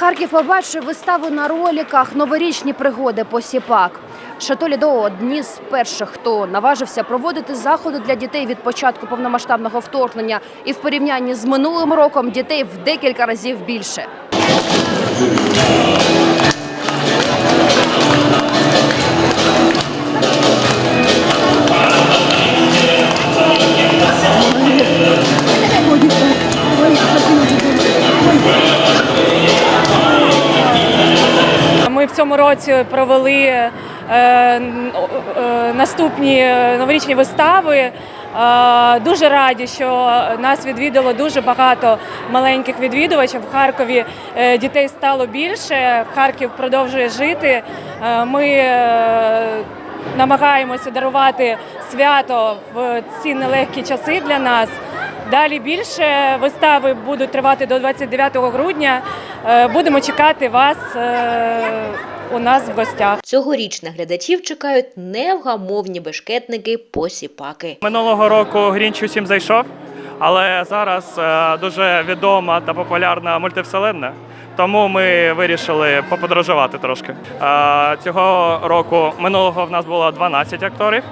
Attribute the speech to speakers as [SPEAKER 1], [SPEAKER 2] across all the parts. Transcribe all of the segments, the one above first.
[SPEAKER 1] Харків побачив виставу на роліках Новорічні пригоди посіпак. Шато Лідо – одні з перших, хто наважився проводити заходи для дітей від початку повномасштабного вторгнення, і в порівнянні з минулим роком дітей в декілька разів більше.
[SPEAKER 2] Ми в цьому році провели е, е, наступні новорічні вистави. Е, Дуже раді, що нас відвідало дуже багато маленьких відвідувачів. В Харкові дітей стало більше. Харків продовжує жити. Ми намагаємося дарувати свято в ці нелегкі часи для нас. Далі більше вистави будуть тривати до 29 грудня. Будемо чекати вас у нас в гостях.
[SPEAKER 3] Цьогоріч на глядачів чекають невгамовні бешкетники посіпаки.
[SPEAKER 4] Минулого року Грінч усім зайшов, але зараз е, дуже відома та популярна мультивселенна. Тому ми вирішили поподорожувати трошки. Е, Цього року минулого в нас було 12 акторів.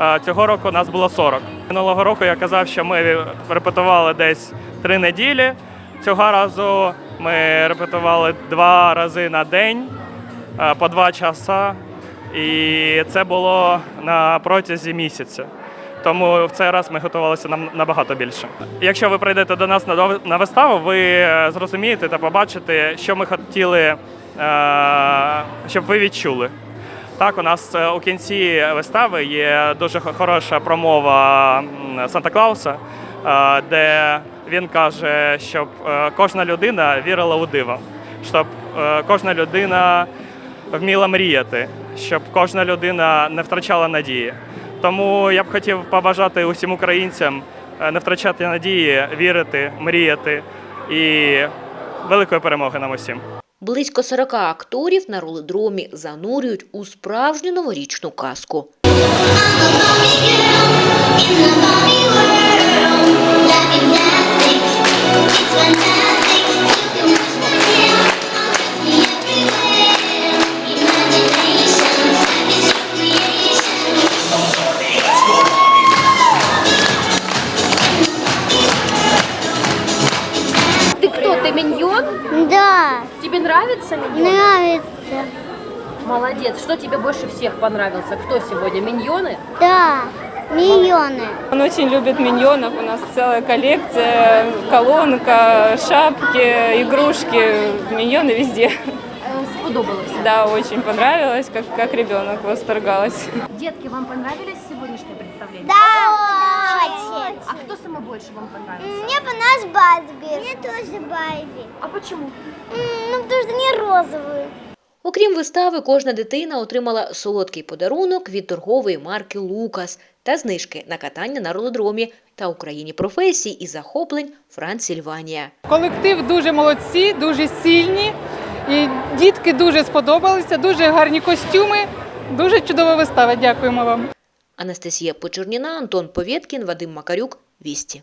[SPEAKER 4] е, Цього року нас було 40. Минулого року я казав, що ми репетували десь три неділі. Цього разу ми репетували два рази на день по два часа. І це було на протязі місяця. Тому в цей раз ми готувалися нам набагато більше. Якщо ви прийдете до нас на виставу, ви е, зрозумієте та побачите, що ми хотіли, е, щоб ви відчули. Так, у нас е, у кінці вистави є дуже хороша промова Санта-Клауса, е, де він каже, щоб е, кожна людина вірила у диво, щоб е, кожна людина вміла мріяти, щоб кожна людина не втрачала надії. Тому я б хотів побажати усім українцям е, не втрачати надії, вірити, мріяти і великої перемоги нам усім.
[SPEAKER 3] Близько 40 акторів на ролодромі занурюють у справжню новорічну казку.
[SPEAKER 1] Нравится миньон?
[SPEAKER 5] нравится.
[SPEAKER 1] Молодец. Что тебе больше всех понравился? Кто сегодня? Миньоны?
[SPEAKER 5] Да, миллионы.
[SPEAKER 2] Он очень любит миньонов. У нас целая коллекция, колонка, шапки, игрушки. Миньоны везде.
[SPEAKER 1] Сподобалось.
[SPEAKER 2] Да, очень понравилось, как, как ребенок восторгалась.
[SPEAKER 1] Детки, вам понравились сегодняшнее представление?
[SPEAKER 5] Да, очень.
[SPEAKER 1] А кто самый больше вам понравился?
[SPEAKER 5] Мне понравилась Барби. Мне тоже Барби.
[SPEAKER 1] А почему?
[SPEAKER 5] Ну, потому что не розовую.
[SPEAKER 3] Окрім вистави, кожна дитина отримала солодкий подарунок від торгової марки Лукас та знижки на катання на ролодромі та Україні професій і захоплень Францільванія.
[SPEAKER 6] Колектив дуже молодці, дуже сильні. І дітки дуже сподобалися, дуже гарні костюми, дуже чудова вистава. Дякуємо вам.
[SPEAKER 3] Анастасія Почерніна, Антон Повєткін, Вадим Макарюк. Вісті.